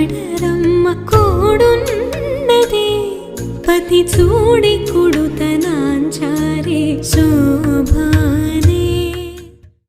పడరమ్మ కోడున్నది. పతి చూడి కొడుత